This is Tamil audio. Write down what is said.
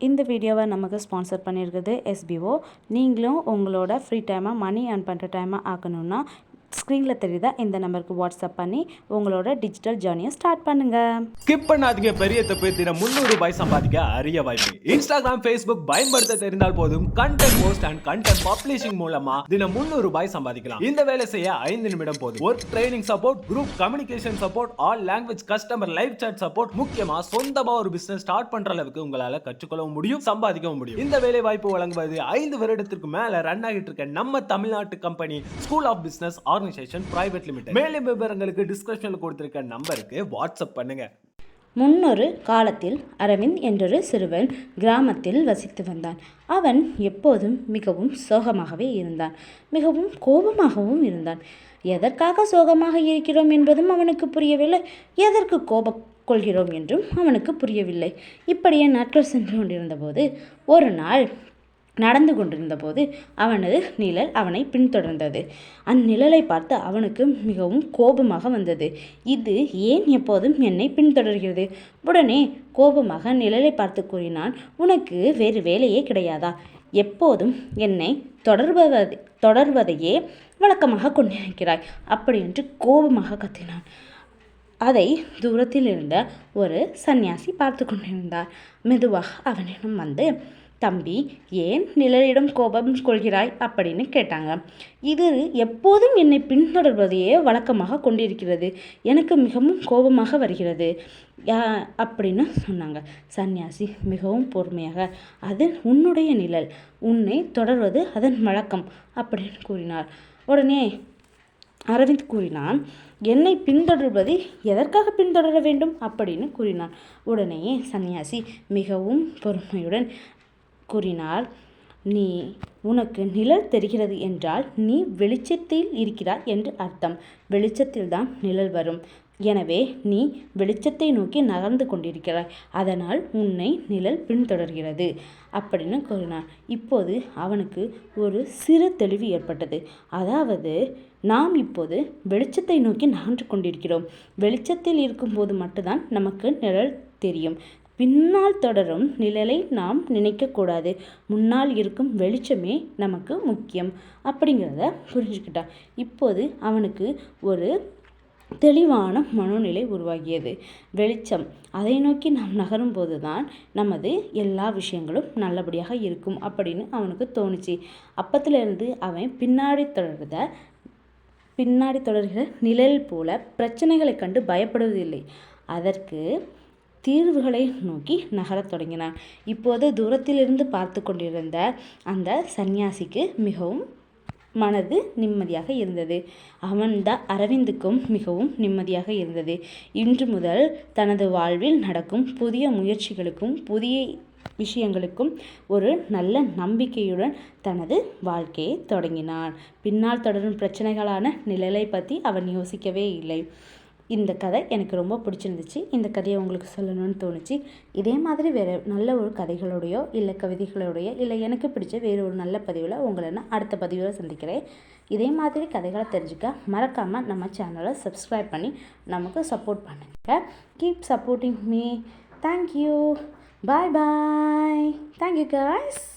இந்த வீடியோவை நமக்கு ஸ்பான்சர் பண்ணியிருக்குது எஸ்பிஓ நீங்களும் உங்களோட ஃப்ரீ டைமாக மணி ஏர்ன் பண்ணுற டைமாக ஆக்கணும்னா ஸ்க்ரீனில் தெரியுதா? இந்த நம்பருக்கு வாட்ஸ்அப் பண்ணி உங்களோட டிஜிட்டல் ஜேர்னியை ஸ்டார்ட் பண்ணுங்க. ஸ்கிப் பண்ணாதீங்க பெரிய தப்பு. தினம் முந்நூறு ரூபாய் சம்பாதிக்க அரிய வாய்ப்பு. இன்ஸ்டாகிராம் ஃபேஸ்புக் பயன்படுத்த தெரிந்தால் போதும். Content post and content publishing மூலமா தினம் முந்நூறு ரூபாய் சம்பாதிக்கலாம். இந்த வேலை செய்ய ஐந்து நிமிடம் போதும். Work training support group communication support all language customer live chat support முக்கியமா சொந்தமா ஒரு பிசினஸ் ஸ்டார்ட் பண்ற அளவுக்கு உங்களால கற்றுக்கொள்ளவும் முடியும் சம்பாதிக்கவும் முடியும். இந்த வேலை வாய்ப்பு வழங்குவது ஐந்து வருடத்திற்கு மேல ரன் ஆகிட்டு இருக்க நம்ம தமிழ்நாட்டு company school of business organisation private limited மேலும் விவரங்களுக்கு டிஸ்கிரிப்ஷனில் கொடுத்திருக்க நம்பருக்கு வாட்ஸ்அப் பண்ணுங்க. முன்னொரு காலத்தில் அரவிந்த் என்றொரு சிறுவன் கிராமத்தில் வசித்து வந்தான். அவன் எப்போதும் மிகவும் சோகமாகவே இருந்தான். மிகவும் கோபமாகவும் இருந்தான். எதற்காக சோகமாக இருக்கிறோம் என்பதும் அவனுக்கு புரியவில்லை. எதற்கு கோபம் கொள்கிறோம் என்றும் அவனுக்கு புரியவில்லை. இப்படியே நாட்கள் சென்று கொண்டிருந்தபோது ஒரு நாள் நடந்து கொண்டிருந்தபோது அவனது நிழல் அவனை பின்தொடர்ந்தது. அந்நிழலை பார்த்து அவனுக்கு மிகவும் கோபமாக வந்தது. இது ஏன் எப்போதும் என்னை பின்தொடர்கிறது? உடனே கோபமாக நிழலை பார்த்து கூறினான் உனக்கு வேறு வேலையே கிடையாதா? எப்போதும் என்னை தொடர்பதை தொடர்வதையே வழக்கமாக கொண்டிருக்கிறாய். அப்படி என்று கோபமாக கத்தினான். அதை தூரத்தில் இருந்த ஒரு சந்நியாசி பார்த்து கொண்டிருந்தார். மெதுவாக அவனிடம் வந்து தம்பி ஏன் நிழலிடம் கோபம் கொள்கிறாய்? அப்படின்னு கேட்டாங்க. இது எப்போதும் என்னை பின்தொடர்வதையே வழக்கமாக கொண்டிருக்கிறது. எனக்கு மிகவும் கோபமாக வருகிறது. அப்படின்னு சொன்னாங்க. சன்னியாசி மிகவும் பொறுமையாக அது உன்னுடைய நிழல். உன்னை தொடர்வது அதன் வழக்கம் அப்படின்னு கூறினார். உடனே அரவிந்த் கூறினான் என்னை பின்தொடர்வது எதற்காக பின்தொடர வேண்டும்? அப்படின்னு கூறினான். உடனே சன்னியாசி மிகவும் பொறுமையுடன் கூறினார் நீ உனக்கு நிழல் தெரிகிறது என்றால் நீ வெளிச்சத்தில் இருக்கிறாய் என்று அர்த்தம். வெளிச்சத்தில்தான் நிழல் வரும். எனவே நீ வெளிச்சத்தை நோக்கி நகர்ந்து கொண்டிருக்கிறாய். அதனால் உன்னை நிழல் பின்தொடர்கிறது அப்படின்னு கூறினார் இப்போது அவனுக்கு ஒரு சிறு தெளிவு ஏற்பட்டது. அதாவது நாம் இப்போது வெளிச்சத்தை நோக்கி நகர்ந்து கொண்டிருக்கிறோம். வெளிச்சத்தில் இருக்கும்போது மட்டும்தான் நமக்கு நிழல் தெரியும். பின்னால் தொடரும் நிழலை நாம் நினைக்கக்கூடாது. முன்னால் இருக்கும் வெளிச்சமே நமக்கு முக்கியம். அப்படிங்கிறத புரிஞ்சுக்கிட்டான் இப்போது அவனுக்கு ஒரு தெளிவான மனோநிலை உருவாகியது. வெளிச்சம். அதை நோக்கி நாம் நகரும்போது தான் நமது எல்லா விஷயங்களும் நல்லபடியாக இருக்கும் அப்படின்னு அவனுக்கு தோணுச்சு. அப்பத்துலேருந்து அவன் பின்னாடி தொடர்ந்த பின்னாடி தொடர்கிற நிழல் போல பிரச்சனைகளை கண்டு பயப்படுவதில்லை. அதற்கு தீர்வுகளை நோக்கி நகரத் தொடங்கினான் இப்போது தூரத்திலிருந்து பார்த்து கொண்டிருந்த அந்த சந்நியாசிக்கு மிகவும் மனது நிம்மதியாக இருந்தது. அவன்த அரவிந்துக்கும் மிகவும் நிம்மதியாக இருந்தது. இன்று முதல் தனது வாழ்வில் நடக்கும் புதிய முயற்சிகளுக்கும் புதிய விஷயங்களுக்கும் ஒரு நல்ல நம்பிக்கையுடன் தனது வாழ்க்கையை தொடங்கினான் பின்னால் தொடரும் பிரச்சனைகளான நிழலை பற்றி அவன் யோசிக்கவே இல்லை. இந்த கதை எனக்கு ரொம்ப பிடிச்சிருந்துச்சு. இந்த கதையை உங்களுக்கு சொல்லணும்னு தோணுச்சு. இதே மாதிரி வேறு நல்ல ஒரு கதைகளோடையோ இல்லை கவிதைகளோடையோ இல்லை எனக்கு பிடிச்ச வேறு ஒரு நல்ல பதிவில் உங்களை நான் அடுத்த பதிவில் சந்திக்கிறேன். இதே மாதிரி கதைகளை தெரிஞ்சுக்க மறக்காமல் நம்ம சேனலை சப்ஸ்கிரைப் பண்ணி நமக்கு சப்போர்ட் பண்ணுங்கள் keep supporting me thank you bye bye thank you guys